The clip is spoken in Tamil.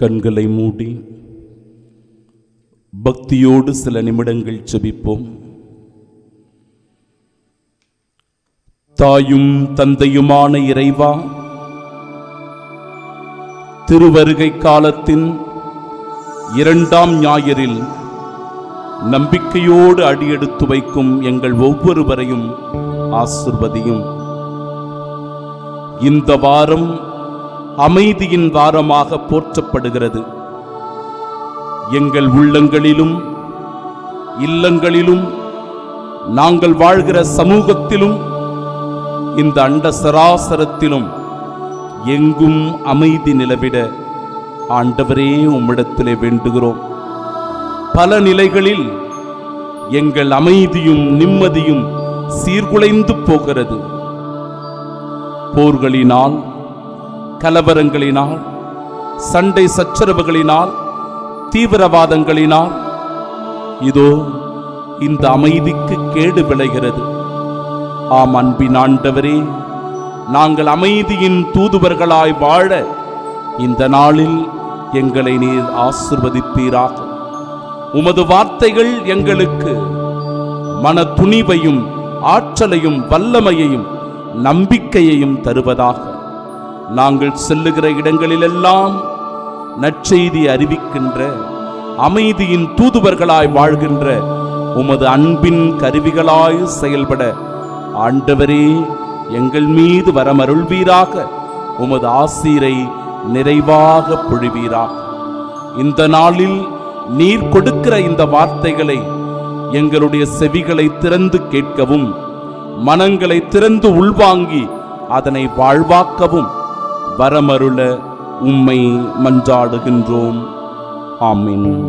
கண்களை மூடி பக்தியோடு சில நிமிடங்கள் செபிப்போம் தாயும் தந்தையுமான இறைவா திருவருகை காலத்தின் இரண்டாம் ஞாயிறில் நம்பிக்கையோடு அடியெடுத்து வைக்கும் எங்கள் ஒவ்வொருவரையும் ஆசிர்வதியும். இந்த வாரம் அமைதியின் வாரமாக போற்றப்படுகிறது. எங்கள் உள்ளங்களிலும் இல்லங்களிலும் நாங்கள் வாழ்கிற சமூகத்திலும் இந்த அண்ட சராசரத்திலும் எங்கும் அமைதி நிலவிட ஆண்டவரே உம்மிடத்திலே வேண்டுகிறோம். பல நிலைகளில் எங்கள் அமைதியும் நிம்மதியும் சீர்குலைந்து போகிறது. போர்களினால் கலவரங்களினால் சண்டை சச்சரவுகளினால் தீவிரவாதங்களினால் இதோ இந்த அமைதிக்கு கேடு விளைகிறது. ஆம் அன்பின் ஆண்டவரே நாங்கள் அமைதியின் தூதுவர்களாய் வாழ இந்த நாளில் எங்களை நீர் ஆசிர்வதிப்பீராக. உமது வார்த்தைகள் எங்களுக்கு மன துணிவையும் ஆற்றலையும் வல்லமையையும் நம்பிக்கையையும் தருவதாக. நாங்கள் செல்லுகிற இடங்களிலெல்லாம் நற்செய்தி அறிவிக்கின்ற அமைதியின் தூதுவர்களாய் வாழ்கின்ற உமது அன்பின் கருவிகளாய் செயல்பட ஆண்டவரே எங்கள் மீது வரமருள்வீராக. உமது ஆசீரை நிறைவாக பொழிவீராக. இந்த நாளில் நீர் கொடுக்கிற இந்த வார்த்தைகளை எங்களுடைய செவிகளை திறந்து கேட்கவும் மனங்களை திறந்து உள்வாங்கி அதனை வாழ்வாக்கவும். வரமருள உம்மை மன்றாடுகின்றோம். ஆமின்.